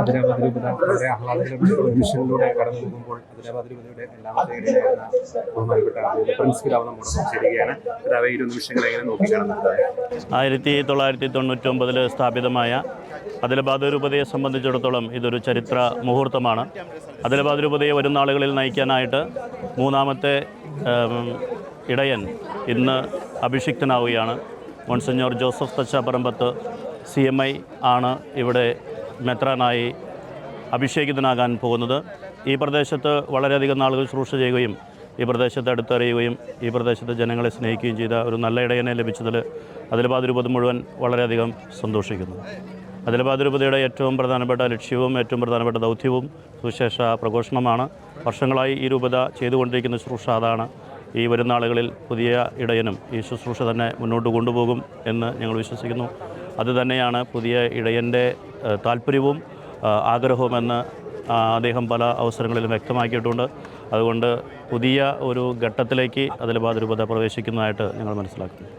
അതിരാബാദ് രൂപത വളരെ ആഹ്ലാദകരമായ ഒരു മിഷനിലൂടെ കടന്നു പോകുമ്പോൾ അതിരാബാദ് രൂപതയുടെ രണ്ടാമത്തെ ഇടയായിരുന്ന ബഹുമാനപ്പെട്ട പ്രിൻസ് പിതാവ് നമ്മോടൊപ്പം ചേരുകയാണ് ഒരു നിമിഷങ്ങളെ എങ്ങനെ നോക്കിക്കാണുന്നത്? ആയിരത്തി തൊള്ളായിരത്തി തൊണ്ണൂറ്റൊമ്പതിൽ സ്ഥാപിതമായ അതിലബാദ് രൂപതയെ സംബന്ധിച്ചിടത്തോളം ഇതൊരു ചരിത്ര മുഹൂർത്തമാണ്. അതിലബാദ് രൂപതയെ വരും നാളുകളിൽ നയിക്കാനായിട്ട് മൂന്നാമത്തെ ഇടയൻ ഇന്ന് അഭിഷിക്തനാവുകയാണ്. Monsignor Joseph Thachaparambath C M I ആണ് ഇവിടെ മെത്രാനായി അഭിഷേകിതനാകാൻ പോകുന്നത്. ഈ പ്രദേശത്ത് വളരെയധികം നാളുകൾ ശുശ്രൂഷ ചെയ്യുകയും ഈ പ്രദേശത്തെ അടുത്തറിയുകയും ഈ പ്രദേശത്തെ ജനങ്ങളെ സ്നേഹിക്കുകയും ചെയ്ത ഒരു നല്ല ഇടയനെ ലഭിച്ചതിൽ അതിലബാദ് രൂപത മുഴുവൻ വളരെയധികം സന്തോഷിക്കുന്നു. അതിലബാദ് രൂപതയുടെ ഏറ്റവും പ്രധാനപ്പെട്ട ലക്ഷ്യവും ഏറ്റവും പ്രധാനപ്പെട്ട ദൗത്യവും സുവിശേഷ പ്രഘോഷണമാണ്. വർഷങ്ങളായി ഈ രൂപത ചെയ്തുകൊണ്ടിരിക്കുന്ന ശുശ്രൂഷ അതാണ്. ഈ വരുന്ന ആളുകളിൽ പുതിയ ഇടയനും ഈ ശുശ്രൂഷ തന്നെ മുന്നോട്ട് കൊണ്ടുപോകും എന്ന് ഞങ്ങൾ വിശ്വസിക്കുന്നു. അതുതന്നെയാണ് പുതിയ ഇടയന്റെ താല്പര്യവും ആഗ്രഹവുമെന്ന് അദ്ദേഹം പല അവസരങ്ങളിലും വ്യക്തമാക്കിയിട്ടുണ്ട്. അതുകൊണ്ട് പുതിയ ഒരു ഘട്ടത്തിലേക്ക് അതിൽ രൂപത പ്രവേശിക്കുന്നതായിട്ട് ഞങ്ങൾ മനസ്സിലാക്കുന്നു.